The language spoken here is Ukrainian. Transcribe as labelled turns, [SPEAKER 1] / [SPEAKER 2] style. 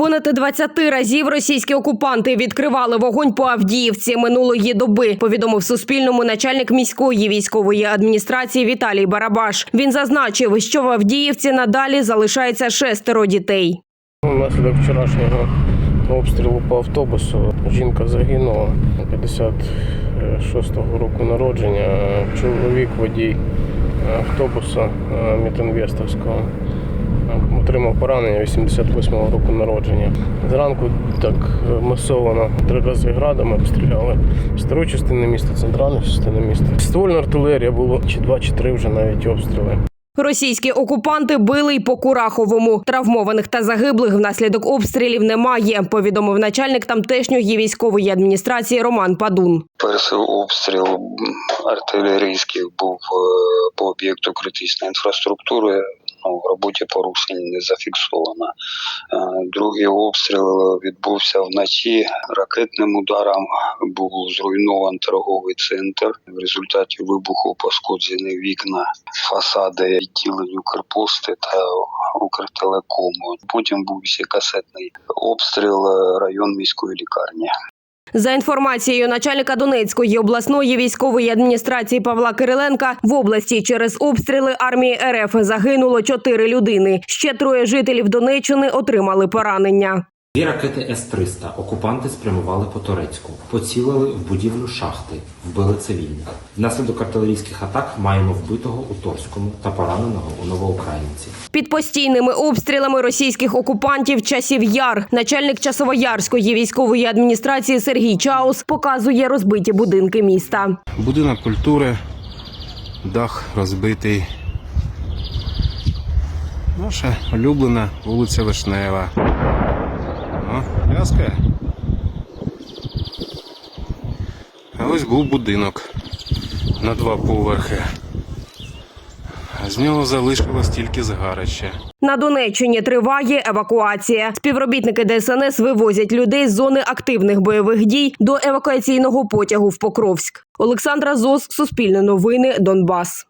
[SPEAKER 1] Понад 20 разів російські окупанти відкривали вогонь по Авдіївці минулої доби. Повідомив Суспільному начальник міської військової адміністрації Віталій Барабаш. Він зазначив, що в Авдіївці надалі залишається шестеро дітей.
[SPEAKER 2] Внаслідок вчорашнього обстрілу по автобусу жінка загинула 56-го року народження. Чоловік водій автобуса е, Мітинвестовського е, отримав поранення 88-го року народження. Зранку так е, масово три рази градами обстріляли стару частину міста, центральну частину міста. Ствольна артилерія було чи два, чи три вже навіть обстріли.
[SPEAKER 1] Російські окупанти били й по Кураховому. Травмованих та загиблих внаслідок обстрілів немає. Повідомив начальник тамтешньої військової адміністрації Роман Падун.
[SPEAKER 3] Перший обстріл артилерійський був е, по об'єкту критичної інфраструктури. В роботі порушень не зафіксовано. Е, Другий обстріл відбувся вночі. Ракетним ударом був зруйнований торговий центр. В результаті вибуху пошкоджені вікна, фасади відділень Укрпошти та Укртелекому. Потім був ще касетний обстріл район міської лікарні.
[SPEAKER 1] За інформацією начальника Донецької обласної військової адміністрації Павла Кириленка, в області через обстріли армії РФ загинуло чотири людини. Ще троє жителів Донеччини отримали поранення.
[SPEAKER 4] Дві ракети С-300 окупанти спрямували по Турецьку, поцілили в будівлю шахти, вбили цивільних. Внаслідок артилерійських атак маємо вбитого у Торському та пораненого у Новоукраїнці.
[SPEAKER 1] Під постійними обстрілами російських окупантів часів яр начальник Часовоярської військової адміністрації Сергій Чаус показує розбиті будинки міста.
[SPEAKER 5] Будинок культури, дах розбитий. Наша улюблена вулиця Вишнева. О. А ось був будинок на два поверхи. З нього залишилось тільки згарище.
[SPEAKER 1] На Донеччині триває евакуація. Співробітники ДСНС вивозять людей з зони активних бойових дій до евакуаційного потягу в Покровськ. Олександра Зос, Суспільне новини, Донбас.